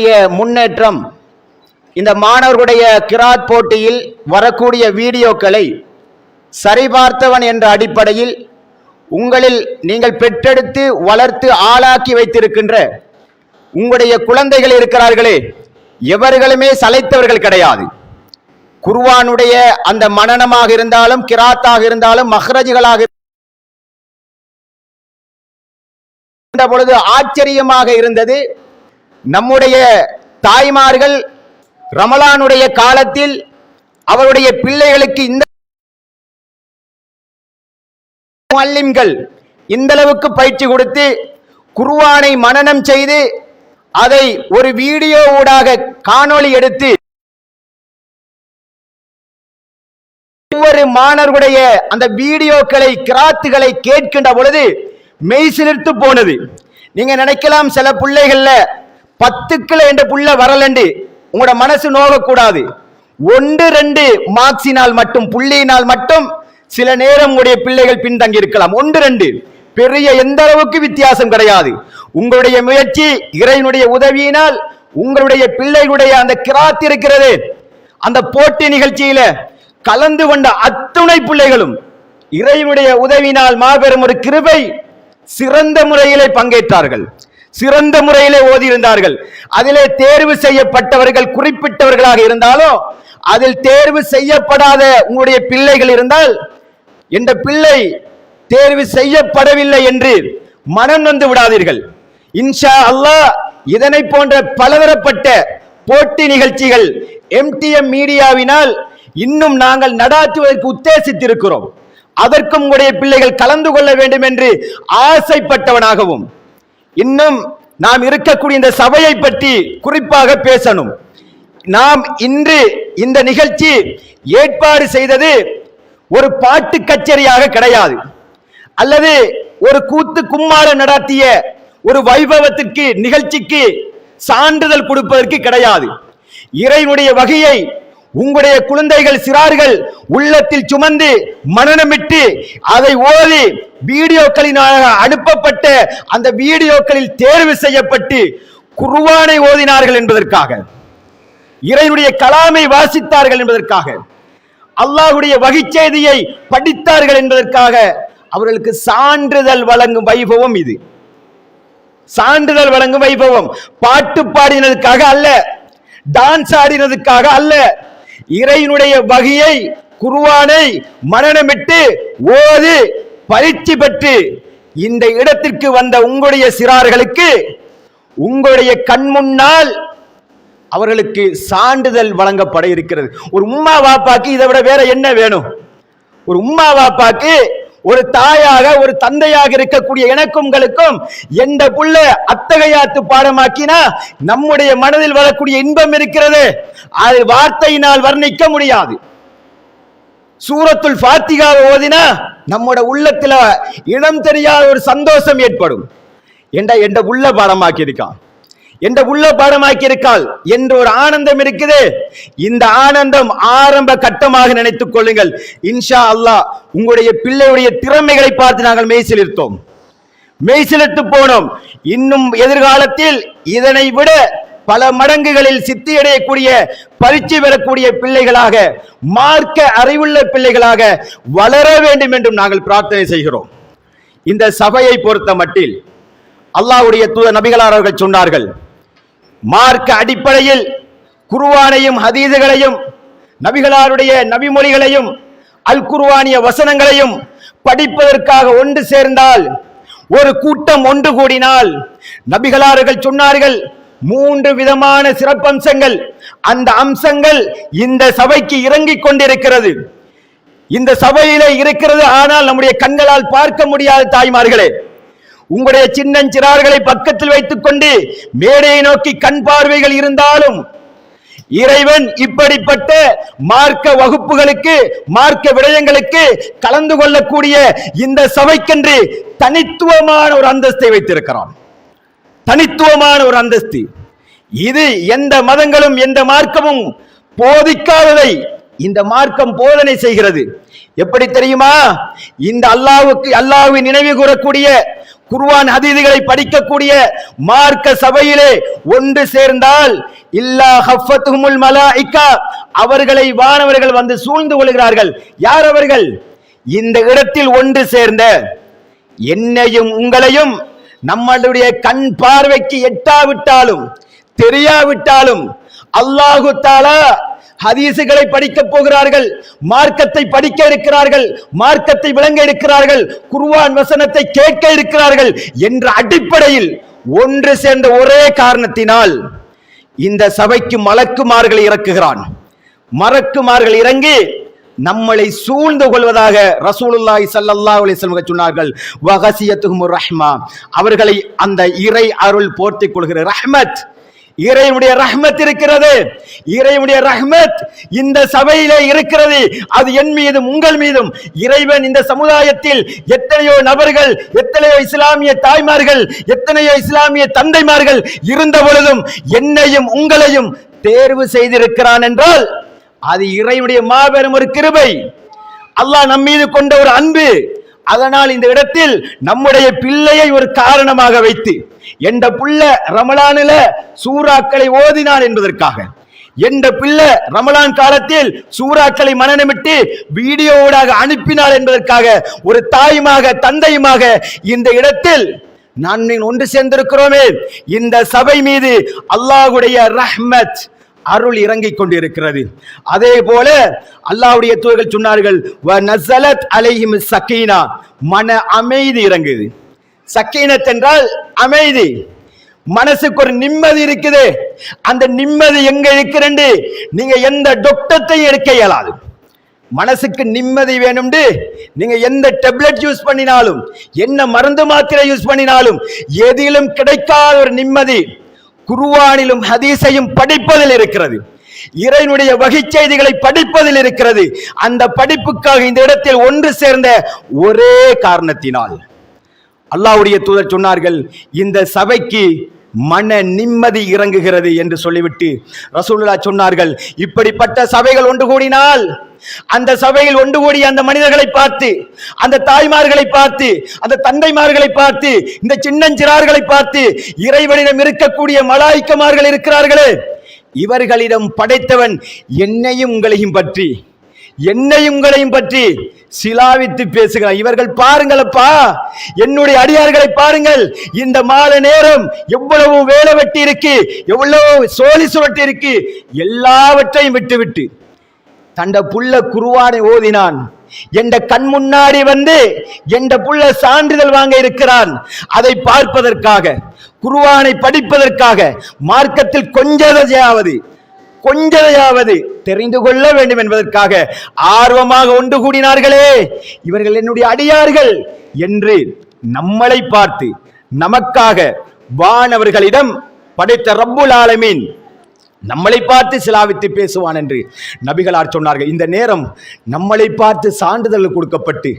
மாணவர்களுடைய முன்னேற்றம் இந்த மாணவர்களுடைய கிராத் போட்டியில் வரக்கூடிய வீடியோக்களை சரிபார்த்தவன் என்ற அடிப்படையில் உங்களில் நீங்கள் பெற்றெடுத்து வளர்த்து ஆளாக்கி வைத்திருக்கின்ற உங்களுடைய குழந்தைகள் இருக்கிறார்களே எவர்களுமே சளைத்தவர்கள் கிடையாது. குர்வானுடைய அந்த மனனமாக இருந்தாலும் கிராத்தாக இருந்தாலும் மஹ்ரஜுகளாக இருந்த பொழுது ஆச்சரியமாக இருந்தது நம்முடைய தாய்மார்கள் ரமலானுடைய காலத்தில் அவருடைய பிள்ளைகளுக்கு இந்த மல்லிம்கள் இந்த அளவுக்கு பயிற்சி கொடுத்து குருவானை மனனம் செய்து அதை ஒரு வீடியோ ஊடாக காணொளி எடுத்து ஒவ்வொரு மாணவர்களுடைய அந்த வீடியோக்களை கிராத்துகளை கேட்கின்ற பொழுது மெய் சிலிர்த்து போனது. நீங்க நினைக்கலாம் சில பிள்ளைகள்ல பத்துக்கள் என்ற புள்ள வரலண்டு. உங்களோட மனசு நோகக்கூடாது. ஒன்று ரெண்டு மார்க்ஸினால் மட்டும் புள்ளியினால் மட்டும் சில நேரம் உங்களுடைய பிள்ளைகள் பின்தங்கி இருக்கலாம். ஒன்று ரெண்டு. பெரிய எந்த அளவுக்கு வித்தியாசம் கிடையாது. உங்களுடைய முயற்சி இறைவனுடைய உதவியினால் உங்களுடைய பிள்ளைகளுடைய அந்த கிராத் இருக்கிறது. அந்த போட்டி நிகழ்ச்சியில கலந்து கொண்ட அத்துணை பிள்ளைகளும் இறைவனுடைய உதவினால் மாபெரும் ஒரு கிருபை சிறந்த முறையிலே பங்கேற்றார்கள். சிறந்த முறையிலே ஓதியிருந்தார்கள். அதிலே தேர்வு செய்யப்பட்டவர்கள் குறிப்பிட்டவர்களாக இருந்தாலும் அதில் தேர்வு செய்யப்படாத உங்களுடைய பிள்ளைகள் இருந்தால் என்ற பிள்ளை தேர்வு செய்யப்படவில்லை என்று மனம் நொந்து விடாதீர்கள். இன்ஷா அல்லாஹ் இதனை போன்ற பலதரப்பட்ட போட்டி நிகழ்ச்சிகள் எம்டிஎம் மீடியாவினால் இன்னும் நாங்கள் நடாத்துவதற்கு உத்தேசித்திருக்கிறோம். அதற்கும் உங்களுடைய பிள்ளைகள் கலந்து கொள்ள வேண்டும் என்று ஆசைப்பட்டவனாகவும் இன்னும் நாம் இருக்கக்கூடிய இந்த சபையை பற்றி குறிப்பாக பேசணும். நாம் இன்று இந்த நிகழ்ச்சி ஏற்பாடு செய்தது ஒரு பாட்டு கச்சேரியாக கிடையாது. அல்லது ஒரு கூத்து கும்மார நடத்திய ஒரு வைபவத்திற்கு நிகழ்ச்சிக்கு சான்றிதழ் கொடுப்பதற்கு கிடையாது. இறைவனுடைய வகையை உங்களுடைய குழந்தைகள் சிறார்கள் உள்ளத்தில் சுமந்து மனநமிட்டு அதை ஓதி வீடியோக்களினாக அனுப்பப்பட்ட அந்த வீடியோக்களில் தேர்வு செய்யப்பட்டு குருவானை ஓதினார்கள் என்பதற்காக இறைவனுடைய கலாமை வாசித்தார்கள் என்பதற்காக அல்லாஹுடைய வகிச்செய்தியை படித்தார்கள் என்பதற்காக அவர்களுக்கு சான்றிதழ் வழங்கும் வைபவம் இது. சான்றிதழ் வழங்கும் வைபவம். பாட்டு பாடினதுக்காக அல்ல டான்ஸ் ஆடினதுக்காக அல்ல இறைவனுடைய வகையை குருவானை மரணமிட்டு ஓது பயிற்சி பெற்று இந்த இடத்திற்கு வந்த உங்களுடைய சிறார்களுக்கு உங்களுடைய கண் முன்னால் அவர்களுக்கு சான்றிதழ் வழங்கப்பட இருக்கிறது. ஒரு உம்மா வாப்பாக்கு இதை விட வேற என்ன வேணும்? ஒரு உம்மா வாப்பாக்கு ஒரு தாயாக ஒரு தந்தையாக இருக்கக்கூடிய எனக்கும் உங்களுக்கும் எந்த புள்ள அத்தகையாத்து பாடமாக்கினா நம்முடைய மனதில் வரக்கூடிய இன்பம் இருக்கிறது. அது வார்த்தையினால் வர்ணிக்க முடியாது. சூரத்துல் ஃபாத்திகாவை ஓதினா நம்மோட உள்ளத்துல இனம் தெரியாத ஒரு சந்தோஷம் ஏற்படும். என்ற என்ற உள்ள பாடமாக்கி இருக்கான் என்ற உள்ள பாடமாக்கி இருக்காள் என்ற ஒரு ஆனந்தம் இருக்குது. இந்த ஆனந்தம் ஆரம்ப கட்டமாக நினைத்துக் கொள்ளுங்கள். இன்ஷா அல்லாஹ் உங்களுடைய பிள்ளையுடைய திறமைகளை பார்த்து நாங்கள் மெய்சிலிருத்தோம். மெய்சிலிட்டு போனோம். இன்னும் எதிர்காலத்தில் இதனை விட பல மடங்குகளில் சித்தியடையக்கூடிய பரிச்சு பெறக்கூடிய பிள்ளைகளாக மார்க்க அறிவுள்ள பிள்ளைகளாக வளர வேண்டும் என்றும் நாங்கள் பிரார்த்தனை செய்கிறோம். இந்த சபையை பொறுத்த மட்டில் அல்லாவுடைய தூத நபிகளார் அவர்கள் சொன்னார்கள் மார்க்க அடிப்படையில் குருவானையும் ஹதீதுகளையும் நபிகளாருடைய நபிமொழிகளையும் அல் குருவானிய வசனங்களையும் படிப்பதற்காக ஒன்று சேர்ந்தால் ஒரு கூட்டம் ஒன்று கூடினால் நபிகளார்கள் சொன்னார்கள் மூன்று விதமான சிறப்பம்சங்கள். அந்த அம்சங்கள் இந்த சபைக்கு இறங்கிக் கொண்டிருக்கிறது. இந்த சபையில இருக்கிறது ஆனால் நம்முடைய கண்களால் பார்க்க முடியாத தாய்மார்களே. உங்களுடைய சின்னஞ்சிறார்களை பக்கத்தில் வைத்துக் கொண்டு மேடையை நோக்கி கண் பார்வைகள் இருந்தாலும் இறைவன் இப்படிப்பட்ட மார்க்க வகுப்புகளுக்கு மார்க்க விடயங்களுக்கு கலந்து கொள்ளக்கூடிய இந்த சபைக்கென்று தனித்துவமான ஒரு அந்தஸ்தை வைத்திருக்கிறான். தனித்துவமான ஒரு அந்தஸ்து. இது எந்த மதங்களும் எந்த மார்க்கமும் போதிக்காததை இந்த மார்க்கம் போதனை செய்கிறது. எப்படி தெரியுமா? இந்த அல்லாவுக்கு அல்லாஹ்வை நினைவு கூறக்கூடிய குர்வான் அதிதிகளை படிக்கக்கூடிய மார்க்க சபையிலே ஒன்று சேர்ந்தால் இல்லா ஹஃபத்துஹுமுல் மலாய்க்கா அவர்களை வானவர்கள் வந்து சூழ்ந்து கொள்கிறார்கள். யார் அவர்கள்? இந்த இடத்தில் ஒன்று சேர்ந்த என்னையும் உங்களையும் நம்மளுடைய கண் பார்வைக்கு எட்டாவிட்டாலும் தெரியாவிட்டாலும் அல்லாஹு தாலா ஹதீசுகளை படிக்கப் போகிறார்கள் மார்க்கத்தை படிக்க இருக்கிறார்கள் மார்க்கத்தை விளங்க இருக்கிறார்கள் குர்வான் வசனத்தை கேட்க இருக்கிறார்கள் என்ற அடிப்படையில் ஒன்று சேர்ந்த ஒரே காரணத்தினால் இந்த சபைக்கு மலக்குமார்கள் இறக்குகிறான். மறக்குமார்கள் இறங்கி நம்மளை சூழ்ந்து கொள்வதாக ரசூலுல்லாஹி ஸல்லல்லாஹு அலைஹி வஸல்லம் சொன்னார்கள். வகசியத்துஹும் ரஹ்மா. அவர்களை அந்த இறை அருள் போர்த்திக் கொள்கிற ரஹ்மத். இறைவனுடைய ரஹ்மத் இருக்கிறது. இறைவனுடைய ரஹ்மத் இந்த சபையிலே இருக்கிறது. அது என் மீதும் உங்கள் மீதும். இறைவன் இந்த சமுதாயத்தில் எத்தனையோ நபர்கள் எத்தனையோ இஸ்லாமிய தாய்மார்கள் எத்தனையோ இஸ்லாமிய தந்தைமார்கள் இருந்த பொழுதும் என்னையும் உங்களையும் தேர்வு செய்திருக்கிறான் என்றால் அது இறைவனுடைய மாபெரும் ஒரு கிருபை. அல்லாஹ் நம் மீது கொண்ட ஒரு அன்பு. அதனால் இந்த இடத்தில் நம்முடைய பிள்ளையை ஒரு காரணமாக வைத்து என்ற புள்ள ரமலானில சூறாக்களை ஓதினான் என்பதற்காக என்ற பிள்ளை ரமலான் காலத்தில் சூறாக்களை மனநமிட்டு வீடியோவோடாக அனுப்பினார் என்பதற்காக ஒரு தாயுமாக தந்தையுமாக இந்த இடத்தில் நான் ஒன்று சேர்ந்திருக்கிறோமே. இந்த சபை மீது அல்லாஹுடைய ரஹ்மத் அருள் இறங்கிக் கொண்டிருக்கிறது. அதே போல அல்லாவுடைய தூதர்கள் சொன்னார்கள் வ அலைஹிம் சக்கீனா மன அமைதி இறங்குது. சக்கீனத் என்றால் அமைதி. மனசுக்கு ஒரு நிம்மதி இருக்குது. அந்த நிம்மதி எங்க இருக்கிறண்டு? நீங்க எந்த டொக்டத்தையும் எடுக்க இயலாது. மனசுக்கு நிம்மதி வேணும்னு நீங்க எந்த டெப்லெட் யூஸ் பண்ணினாலும் என்ன மருந்து மாத்திரை யூஸ் பண்ணினாலும் எதிலும் கிடைக்காத ஒரு நிம்மதி. குருவானிலும் ஹதீஸையும் படிப்பதில் இருக்கிறது. இறைவனுடைய வகை செய்திகளை படிப்பதில் இருக்கிறது. அந்த படிப்புக்காக இந்த இடத்தில் ஒன்று சேர்ந்த ஒரே காரணத்தினால். அல்லாஹ்வுடைய தூதர் சொன்னார்கள் இந்த சபைக்கு மன நிம்மதி இறங்குகிறது என்று சொல்லிவிட்டு ரசூலுல்லா சொன்னார்கள். இப்படிப்பட்ட சபைகள் ஒன்று கூடினால் அந்த சபையில் ஒன்று கூடிய அந்த மனிதர்களை பார்த்து அந்த தாய்மார்களை பார்த்து அந்த தந்தைமார்களை பார்த்து இந்த சின்னஞ்சிறார்களை பார்த்து இறைவனிடம் இருக்கக்கூடிய மலாய்க்கமார்கள் இருக்கிறார்களே. இவர்களிடம் படைத்தவன் என்னையும் உங்களையும் பற்றி. என்னையும் உங்களையும் பற்றி சிலாவித்து பேசுகிறான் இவர்கள் பாருங்களப்பா என்னுடைய அடியார்களை பாருங்கள். இந்த மாலை நேரம் எவ்வளவு வேலை வெட்டி இருக்கு எவ்வளவு சோழி சுரட்டி இருக்கு எல்லாவற்றையும் விட்டுவிட்டு தண்ட புள்ள குருவானை ஓதினான். என்ற கண் முன்னாடி வந்து என்ற புள்ள சான்றிதழ் வாங்க இருக்கிறான். அதை பார்ப்பதற்காக குருவானை படிப்பதற்காக மார்க்கத்தில் கொஞ்சதையாவது கொஞ்சதையாவது தெரிந்து கொள்ள வேண்டும் என்பதற்காக ஆர்வமாக ஒன்று கூடினார்களே. இவர்கள் என்னுடைய அடியார்கள் என்று நம்மளை பார்த்து நமக்காக வானவர்களிடம் படைத்த ரப்புல் ஆலமீன் நம்மளை பார்த்து சிலாவித்து பேசுவான் என்று நபிகளார் சொன்னார்கள். இந்த நேரம் நம்மளை பார்த்து சான்றிதழ் கொடுக்கப்பட்டு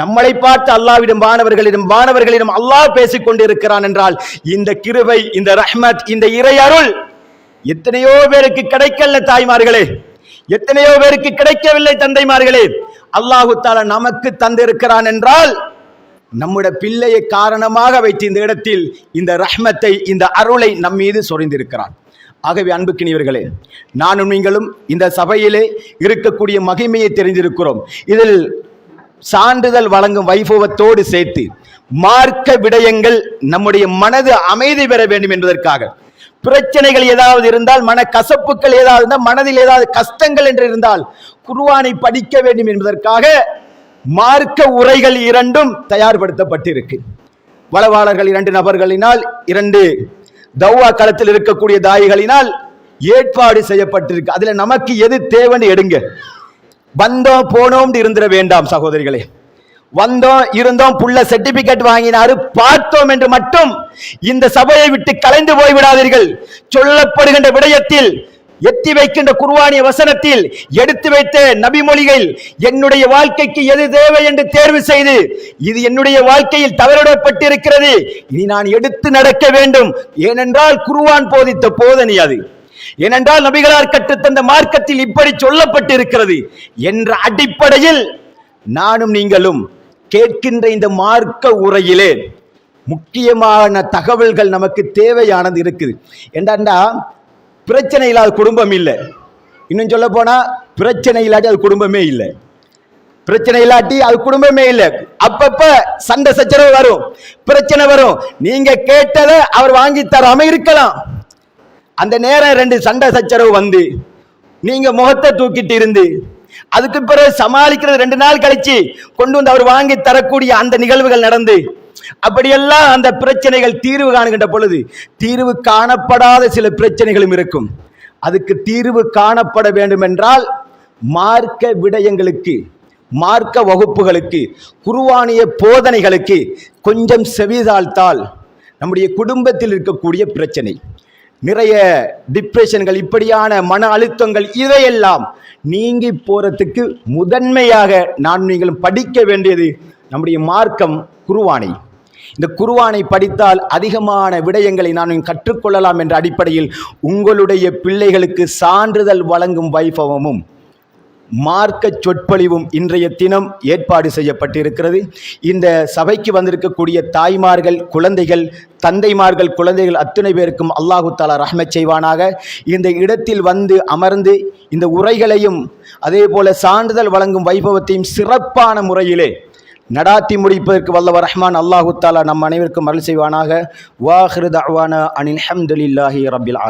நம்மளை பார்த்து அல்லாவிடம் வானவர்களிடம் வானவர்களிடம் அல்லாஹ் பேசிக் கொண்டிருக்கிறான் என்றால் இந்த கிருபை இந்த ரஹ்மத் இந்த இறை அருள் எத்தனையோ பேருக்கு கிடைக்கல தாய்மார்களே. எத்தனையோ பேருக்கு கிடைக்கவில்லை தந்தைமார்களே. அல்லாஹு தாலா நமக்கு தந்திருக்கிறான் என்றால் நம்முடைய பிள்ளையை காரணமாக வைத்து இந்த இடத்தில் இந்த ரஹ்மத்தை இந்த அருளை நம் மீது சொரிந்திருக்கிறான். ஆகவே அன்புக்கினியவர்களே நானும் நீங்களும் இந்த சபையிலே இருக்கக்கூடிய மகிமையை தெரிந்திருக்கிறோம். இதில் சான்றிதழ் வழங்கும் வைபவத்தோடு சேர்த்து மார்க்க விடயங்கள் நம்முடைய மனது அமைதி பெற வேண்டும் என்பதற்காக பிரச்சனைகள் ஏதாவது இருந்தால் மன கசப்புகள் ஏதாவது இருந்தால் மனதில் ஏதாவது கஷ்டங்கள் என்று இருந்தால் குர்ஆனை படிக்க வேண்டும் என்பதற்காக மார்க்க உரைகள் இரண்டும் தயார்படுத்தப்பட்டிருக்கு. வளவாளர்கள் இரண்டு நபர்களினால் இரண்டு தௌவா களத்தில் இருக்கக்கூடிய தாயிகளினால் ஏற்பாடு செய்யப்பட்டிருக்கு. அதில் நமக்கு எது தேவைன்னு எடுங்க. வந்தோம் போனோம் இருந்திர வேண்டாம் சகோதரிகளே. வந்தோம் இருந்தோம் புள்ள சர்டிபிகேட் வாங்கினாரு பார்த்தோம் என்று மட்டும் இந்த சபையை விட்டு கலைந்து போய் விடாதீர்கள் சொல்லப்படுகின்ற விடயத்தில் எத்தி வைக்கின்ற குர்வானிய வசனத்தில் எடுத்து வைத்த நபிமொழிகள் என்னுடைய வாழ்க்கைக்கு எது தேவை என்று தேர்வு செய்து இது என்னுடைய வாழ்க்கையில் தவறிடப்பட்டிருக்கிறது. இனி நான் எடுத்து நடக்க வேண்டும். ஏனென்றால் குருவான் போதித்த போதனை அது. ஏனென்றால் நபிகளார் கற்றுத்தந்த மார்க்கத்தில் இப்படி சொல்லப்பட்டிருக்கிறது. என்ற அடிப்படையில் நானும் நீங்களும் கேட்கின்ற இந்த மார்க்க உரையிலே முக்கியமான தகவல்கள் நமக்கு தேவையானது இருக்குது. என்னண்டா பிரச்சனை இல்லாத குடும்பம் இல்லை. இன்னும் சொல்ல போனால் பிரச்சனை இல்லாட்டி அது குடும்பமே இல்லை. பிரச்சனை இல்லாட்டி அது குடும்பமே இல்லை. அப்பப்ப சண்டை சச்சரவு வரும் பிரச்சனை வரும். நீங்க கேட்டதை அவர் வாங்கி தராம இருக்கலாம். அந்த நேரம் ரெண்டு சண்டை சச்சரவு வந்து நீங்க முகத்தை தூக்கிட்டு இருந்து அதுக்கு பிறகு சமாளிக்கிறது ரெண்டு நாள் கழிச்சு கொண்டு வந்து அவர் வாங்கி தரக்கூடிய அந்த நிகழ்வுகள் நடந்து அப்படியெல்லாம் அந்த பிரச்சனைகள் தீர்வு காணுகின்ற பொழுது தீர்வு காணப்படாத சில பிரச்சனைகளும் இருக்கும். அதுக்கு தீர்வு காணப்பட வேண்டும் என்றால் மார்க்க விடயங்களுக்கு மார்க்க வகுப்புகளுக்கு குருவானிய போதனைகளுக்கு கொஞ்சம் செவிதாழ்த்தால் நம்முடைய குடும்பத்தில் இருக்கக்கூடிய பிரச்சனை. நிறைய டிப்ரெஷன்கள் இப்படியான மன அழுத்தங்கள் இதையெல்லாம் நீங்கி போகிறதுக்கு முதன்மையாக நான் நீங்களும் படிக்க வேண்டியது நம்முடைய மார்க்கம் குருவானை இந்த குருவானை படித்தால் அதிகமான விடயங்களை நான் கற்றுக்கொள்ளலாம் என்ற அடிப்படையில் உங்களுடைய பிள்ளைகளுக்கு சான்றிதழ் வழங்கும் வைபவமும் மார்க்க சொற்பொழிவும் இன்றைய தினம் ஏற்பாடு செய்யப்பட்டிருக்கிறது. இந்த சபைக்கு வந்திருக்கக்கூடிய தாய்மார்கள் குழந்தைகள் தந்தைமார்கள் குழந்தைகள் அத்தனை பேருக்கும் அல்லாஹு தாலா ரஹ்மத் செய்வானாக. இந்த இடத்தில் வந்து அமர்ந்து இந்த உரைகளையும் அதே போல சான்றிதழ் வழங்கும் வைபவத்தையும் சிறப்பான முறையிலே நடாத்தி முடிப்பதற்கு வல்லவர் ரஹ்மான் அல்லாஹு தாலா நம் அனைவருக்கும் அருள் செய்வானாக. வாஹிரு தஅவானா அனில் ஹம்துலில்லாஹி ரப்பில்